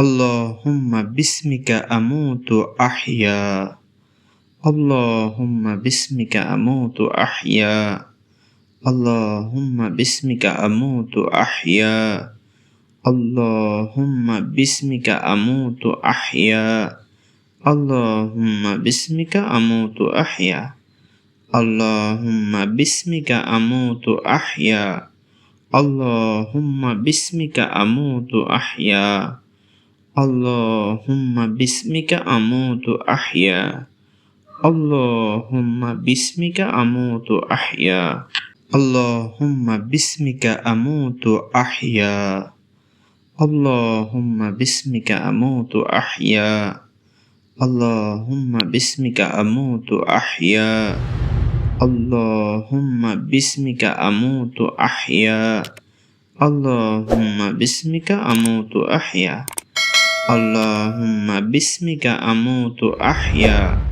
اللهم باسمك أموت أحيا. اللهم باسمك أموت أحيا. اللهم باسمك أموت أحيا. اللهم باسمك أموت أحيا. اللهم باسمك أموت أحيا. اللهم باسمك أموت أحيا. اللهم باسمك أموت أحيا. اللهم باسمك أموت أحيا. اللهم باسمك أموت أحيا. اللهم باسمك أموت أحيا. اللهم باسمك أموت أحيا. اللهم باسمك أموت أحيا. اللهم باسمك أموت أحيا. اللهم باسمك أموت أحيا. اللهم باسمك أموت أحيا.